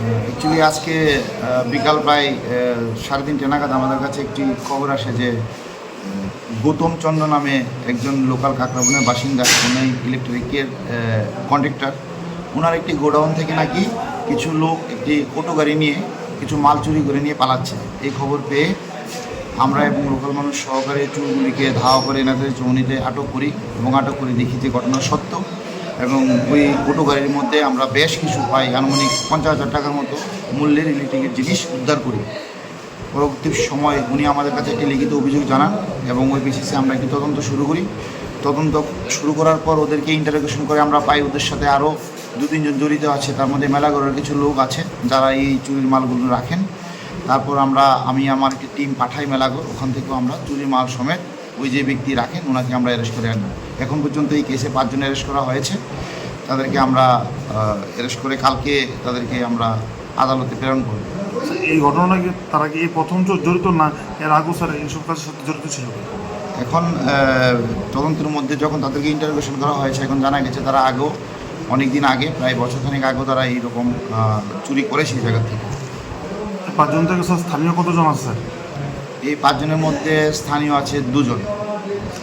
Actually আজকে বিকাল প্রায় সাড়ে তিনটে নাগাদ আমাদের কাছে একটি খবর আসে যে গৌতম চন্দ্র নামে একজন লোকাল কাকরাবনের বাসিন্দা, উনি ইলেকট্রিকের কন্ট্রাক্টর ওনার একটি গোডাউন থেকে নাকি কিছু লোক একটি অটো গাড়ি নিয়ে, কিছু মাল চুরি করে নিয়ে পালাচ্ছে। এই খবর পেয়ে আমরা এবং লোকাল মানুষ সহকারে চুরগুলিকে ধাওয়া করে এনাদের চৌনিতে আটক করি এবং আটক করে দেখি যে ঘটনা সত্য। এবং ওই অটো গাড়ির মধ্যে আমরা বেশ কিছু পাই আনুমানিক পঞ্চাশ হাজার টাকার মতো মূল্যের ইলেকট্রিকের জিনিস উদ্ধার করি। পরবর্তী সময় উনি আমাদের কাছে একটি লিখিত অভিযোগ জানান এবং ওই বেসিসে আমরা একটি তদন্ত শুরু করি। তদন্ত শুরু করার পর ওদেরকে ইন্টারোগেশন করে আমরা পাই ওদের সাথে আরও দু তিনজন জড়িত আছে। তার মধ্যে মেলাগড়ের কিছু লোক আছে যারা এই চুরির মালগুলো রাখেন। তারপর আমরা, আমি আমার একটি টিম পাঠাই মেলাগড়। ওখান থেকেও আমরা চুরি মাল সমেত ওই যে ব্যক্তি রাখেন, ওনাকে আমরা অ্যারেস্ট করে আনি। এখন পর্যন্ত এই কেসে পাঁচজন অ্যারেস্ট করা হয়েছে। তাদেরকে আমরা অ্যারেস্ট করে কালকে তাদেরকে আমরা আদালতে প্রেরণ করব। আচ্ছা, এই ঘটনা কি তারা কি এই প্রথম জড়িত না এর আগেও স্যার এইসব কাজের সাথে জড়িত ছিল? এখন তদন্তের মধ্যে যখন তাদেরকে ইন্টারোগেশন করা হয়েছে এখন জানা গেছে তারা আগেও অনেক দিন আগে প্রায় বছরখানেক আগেও তারা এইরকম চুরি করেছে এই জায়গা থেকে। পাঁচজন থেকে স্যার স্থানীয় কতজন আছে? স্যার এই পাঁচজনের মধ্যে স্থানীয় আছে দুজন।